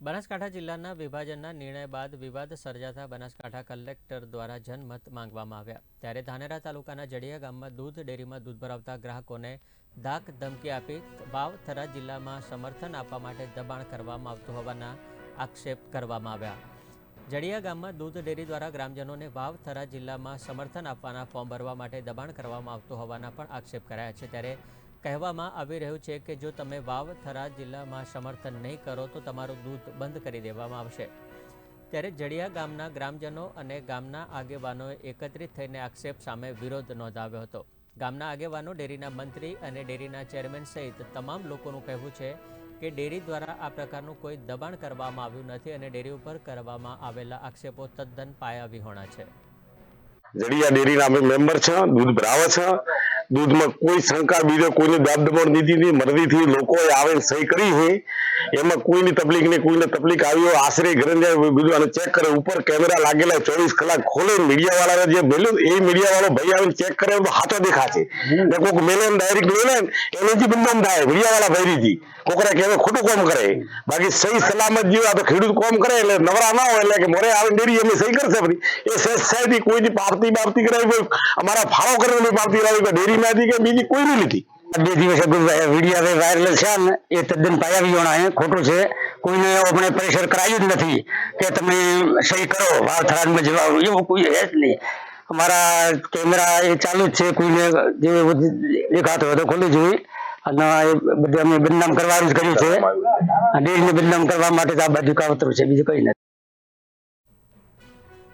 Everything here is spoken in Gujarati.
બનાસકાંઠા જિલ્લાના વિભાજનના નિર્ણય બાદ વિવાદ સર્જાતા બનાસકાંઠા કલેક્ટર દ્વારા જનમત માંગવામાં આવ્યા. ત્યારે ધાનેરા તાલુકાના જડિયા ગામમાં દૂધ ડેરીમાં દૂધ ભરાવતા ગ્રાહકોને ધાક ધમકી આપી વાવથરા જિલ્લામાં સમર્થન આપવા માટે દબાણ કરવામાં આવતું હોવાના આક્ષેપ કરવામાં આવ્યા. જડિયા ગામમાં દૂધ ડેરી દ્વારા ગ્રામજનોને વાવ થરા જિલ્લામાં સમર્થન આપવાના ફોર્મ ભરવા માટે દબાણ કરવામાં આવતું હોવાના પણ આક્ષેપ કરાયા છે. ત્યારે કહેવામાં આવી રહ્યું છે કે જો તમે વાવ જિલ્લામાં સમર્થન નહીં કરો તો તમારું દૂધ બંધ કરી દેવામાં આવશે. ત્યારે જડિયા ગામના ગ્રામજનો અને ગામના આગેવાનોએ એકત્રિત થઈને આક્ષેપ સામે વિરોધ નોંધાવ્યો હતો. ગામના આગેવાનો, ડેરીના મંત્રી અને ડેરીના ચેરમેન સહિત તમામ લોકોનું કહેવું છે કે ડેરી દ્વારા આ પ્રકારનું કોઈ દબાણ કરવામાં આવ્યું નથી અને ડેરી ઉપર કરવામાં આવેલા આક્ષેપો તદ્દન પાયા વિહોણા છે. જડિયા ડેરીના અમે મેમ્બર છે, દૂધ ભરાવે છે દૂધમાં કોઈ શંકા બીજો કોઈને દાબ દબાણ દીધી નહીં. મરદીથી લોકોએ આવીને સહી કરી છે. એમાં કોઈની તકલીફ નહીં કોઈને તકલીફ આવ્યો આશરે ઘરે બીજું અને ચેક કરે. ઉપર કેમેરા લાગેલા ચોવીસ કલાક ખોલે મીડિયા વાળા જે મેલ્યું એ મીડિયા વાળો ભાઈ આવીને ચેક કરે તો હાથો દેખાશે. ને કોઈક મેલે ડાયરેક્ટ મેલે ને એને જે બદનામ થાય મીડિયા વાળા ભૈરીજી કોકરા કે ખોટું કામ કરે. બાકી સહી સલામત જીવ આ તો ખેડૂત કામ કરે એટલે નવરા ના હોય એટલે કે મોરે આવીને ડેરી એમની સહી કરશે બધી એ સાહેબ કોઈની પાવતી બાપતી કરાવી કોઈ અમારા ફાળો કરેલી કરાવી કોઈ ડેરીમાંથી કે બીજી કોઈની નથી બે દિવસે વીડિયો હવે વાયરલ છે ને, એ તદ્દન પાયા વિહોણા છે ખોટું છે. કોઈને આપણે પ્રેશર કરાયું જ નથી કે તમે સહી કરો વાર થરાદમાં જવા એવું કોઈ છે જ નહીં. અમારા કેમેરા એ ચાલુ જ છે, કોઈને જે દેખાતો હોય તો ખોલી જોઈએ અને એ બધે અમે બદનામ કરવાનું જ કર્યું છે. ડેરીને બદનામ કરવા માટે જ આ બાજુ કાવતરું છે, બીજું કઈ નથી.